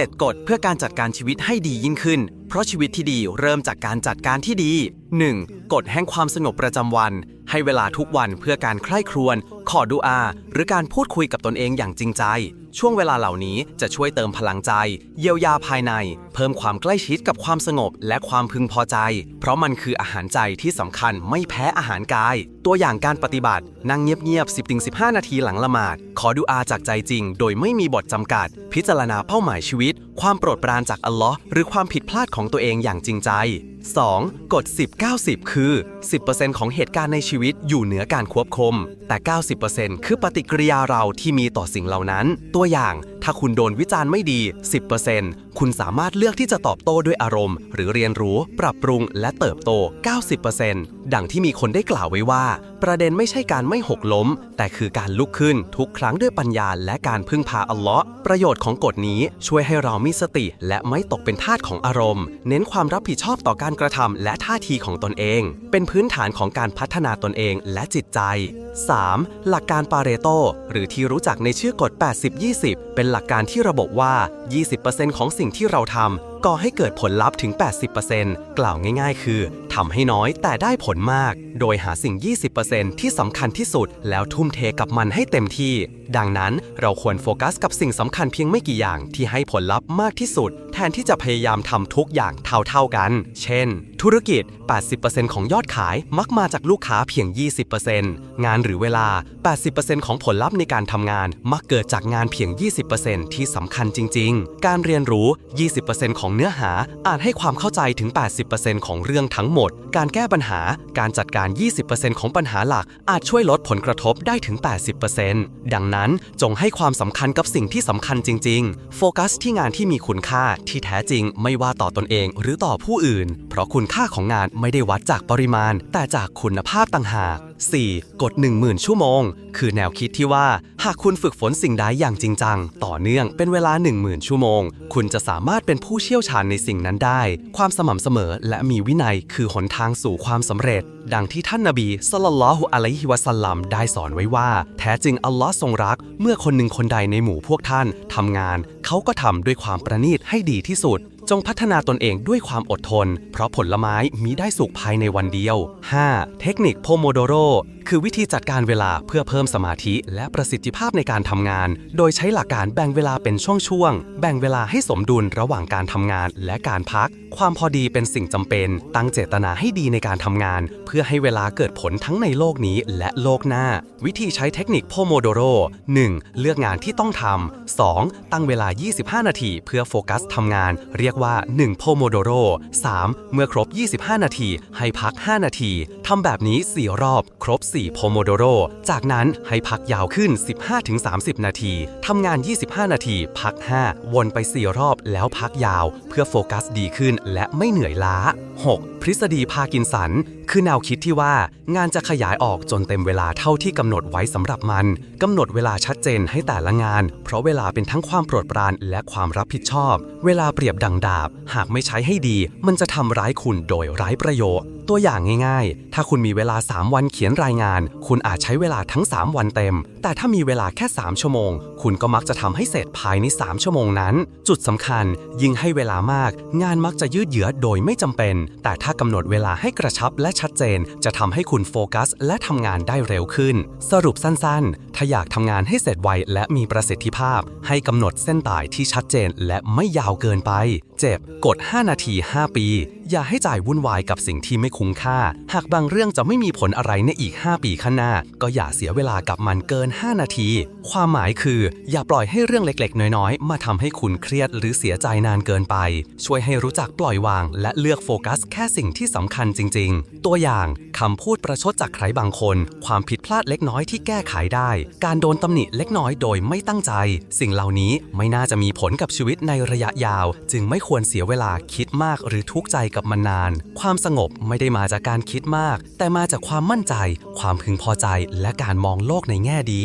7 กฎเพื่อการจัดการชีวิตให้ดียิ่งขึ้น เพราะชีวิตที่ดีเริ่มจากการจัดการที่ดี 1. กฎแห่งความสงบประจำวัน ให้เวลาทุกวันเพื่อการใคร่ครวญ ขอดุอา หรือการพูดคุยกับตนเองอย่างจริงใจ ช่วงเวลาเหล่านี้จะช่วยเติมพลังใจ เยียวยาภายใน เพิ่มความใกล้ชิดกับความสงบและความพึงพอใจ เพราะมันคืออาหารใจที่สำคัญไม่แพ้อาหารกาย ตัวอย่างการปฏิบัติ นั่งเงียบๆ 10-15 นาทีหลังละหมาด ขอดุอาจากใจจริง โดยไม่มีบทจำกัด พิจารณาเป้าหมายชีวิต ความโปรดปรานจากอัลลอฮ์หรือความผิดพลาดของตัวเองอย่างจริงใจ 2. กฎ 10-90 คือ 10%ของเหตุการณ์ในชีวิตอยู่เหนือการควบคุม แต่ 90%คือปฏิกิริยาเราที่มีต่อสิ่งเหล่านั้น ตัวอย่างถ้าคุณโดนวิจารณ์ไม่ดี 10%คุณสามารถเลือกที่จะตอบโต้ด้วยอารมณ์ หรือเรียนรู้ ปรับปรุง และเติบโต 90%ดังที่มีคนได้กล่าวไว้ว่า ประเด็นไม่ใช่การไม่หกล้ม แต่คือการลุกขึ้นทุกครั้งด้วยปัญญาและการพึ่งพาอัลเลาะห์ประโยชน์ของกฎนี้ช่วยให้เรามีสติ และไม่ตกเป็นทาสของอารมณ์ เน้นความรับผิดชอบต่อการกระทำและท่าทีของตนเอง เป็นพื้นฐานของการพัฒนาตนเองและจิตใจ 3. หลักการปาเรโตหรือที่รู้จักในชื่อกฎ 80-20 เป็นหลักการที่ระบบว่า 20%ของสิ่งที่เราทำก่อให้เกิดผลลัพธ์ถึง 80%กล่าวง่าย ๆ คือทำให้น้อยแต่ได้ผลมาก โดยหาสิ่ง 20%ที่สำคัญที่สุด แล้วทุ่มเทกับมันให้เต็มที่ ดังนั้นเราควรโฟกัสกับสิ่งสำคัญเพียงไม่กี่อย่างที่ให้ผลลัพธ์มากที่สุด แทนที่จะพยายามทำทุกอย่างเท่าๆกัน เช่น ธุรกิจ 80%ของยอดขายมักมาจากลูกค้าเพียง 20%งานหรือเวลา 80%ของผลลัพธ์ในการทำงานมักเกิดจากงานเพียง 20%ที่สำคัญจริง ๆ การเรียนรู้ 20%ของเนื้อหาอาจให้ความเข้าใจถึง 80%ของเรื่องทั้งหมดการแก้ปัญหา การจัดการ 20%ของปัญหาหลัก อาจช่วยลดผลกระทบได้ถึง 80%ดังนั้นจงให้ความสำคัญกับสิ่งที่สำคัญจริง ๆ โฟกัสที่งานที่มีคุณค่าที่แท้จริงไม่ว่าต่อตนเองหรือต่อผู้อื่น เพราะคุณค่าของงานไม่ได้วัดจากปริมาณ แต่จากคุณภาพต่างหาก 4. กฎ10,000 ชั่วโมง คือแนวคิดที่ว่า หากคุณฝึกฝนสิ่งใดอย่างจริงจัง ต่อเนื่องเป็นเวลา 10,000 ชั่วโมง คุณจะสามารถเป็นผู้เชี่ยวชาญในสิ่งนั้นได้ ความสม่ำเสมอและมีวินัยคือหนทางสู่ความสำเร็จ ดังที่ท่านนบีศ็อลลัลลอฮุอะลัยฮิวะสัลลัมได้สอนไว้ว่า แท้จริงอัลลอฮ์ทรงรัก เมื่อคนหนึ่งคนใดในหมู่พวกท่านทำงาน เขาก็ทำด้วยความประณีตให้ดีที่สุด จงพัฒนาตนเองด้วยความอดทน เพราะผลไม้มีได้สุกภายในวันเดียว 5. เทคนิคโพโมโดโรคือวิธีจัดการเวลาเพื่อเพิ่มสมาธิและประสิทธิภาพในการทำงาน โดยใช้หลักการแบ่งเวลาเป็นช่วงๆ แบ่งเวลาให้สมดุลระหว่างการทำงานและการพัก ความพอดีเป็นสิ่งจำเป็น ตั้งเจตนาให้ดีในการทำงาน เพื่อให้เวลาเกิดผลทั้งในโลกนี้และโลกหน้า วิธีใช้เทคนิคโพโมโดโร 1. เลือกงานที่ต้องทำ 2. ตั้งเวลา 25 นาที เพื่อโฟกัสทำงาน เรียกว่า1 โพโมโดโร 3. เมื่อครบ 25 นาที ให้พัก 5 นาที ทำแบบนี้ 4 รอบ ครบ 4 โพโมโดโร จากนั้นให้พักยาวขึ้น 15-30 นาที ทำงาน 25 นาที พัก 5 วนไป 4 รอบแล้วพักยาว เพื่อโฟกัสดีขึ้นและไม่เหนื่อยล้า 6. ทฤษฎีพากินสัน คือแนวคิดที่ว่างานจะขยายออกจนเต็มเวลาเท่าที่กำหนดไว้สำหรับมันกำหนดเวลาชัดเจนให้แต่ละงาน เพราะเวลาเป็นทั้งความโปรดปรานและความรับผิดชอบ เวลาเปรียบดังดาบ หากไม่ใช้ให้ดี มันจะทำร้ายคุณโดยไร้ประโยชน์ ตัวอย่างง่ายๆ ถ้าคุณมีเวลา 3 วันเขียนรายงาน คุณอาจใช้เวลาทั้ง 3 วันเต็ม แต่ถ้ามีเวลาแค่ 3 ชั่วโมง คุณก็มักจะทำให้เสร็จภายใน 3 ชั่วโมงนั้น จุดสำคัญยิ่งให้เวลามาก งานมักจะยืดเยื้อโดยไม่จำเป็น แต่ถ้าากำหนดเวลาให้กระชับและชัดเจน จะทำให้คุณโฟกัส และทำงานได้เร็วขึ้น สรุปสั้นๆถ้าอยากทำงานให้เสร็จไวและมีประสิทธิภาพ ให้กำหนดเส้นตายที่ชัดเจนและไม่ยาวเกินไป เจ็บ กด 5 นาที 5 ปี อย่าให้จ่ายวุ่นวายกับสิ่งที่ไม่คุ้มค่า หากบางเรื่องจะไม่มีผลอะไรในอีก 5 ปีข้างหน้า ก็อย่าเสียเวลากับมันเกิน 5 นาที ความหมายคือ อย่าปล่อยให้เรื่องเล็กๆ น้อยๆ มาทำให้คุณเครียดหรือเสียใจนานเกินไป ช่วยให้รู้จักปล่อยวาง และเลือกโฟกัส แค่สิ่งที่สำคัญจริง ๆ ตัวอย่างคำพูดประชดจากใครบางคน ความผิดพลาดเล็กน้อยที่แก้ไขได้ การโดนตำหนิเล็กน้อยโดยไม่ตั้งใจ สิ่งเหล่านี้ไม่น่าจะมีผลกับชีวิตในระยะยาว จึงไม่ควรเสียเวลาคิดมากหรือทุกข์ใจกับมันนาน ความสงบไม่ได้มาจากการคิดมาก แต่มาจากความมั่นใจ ความพึงพอใจ และการมองโลกในแง่ดี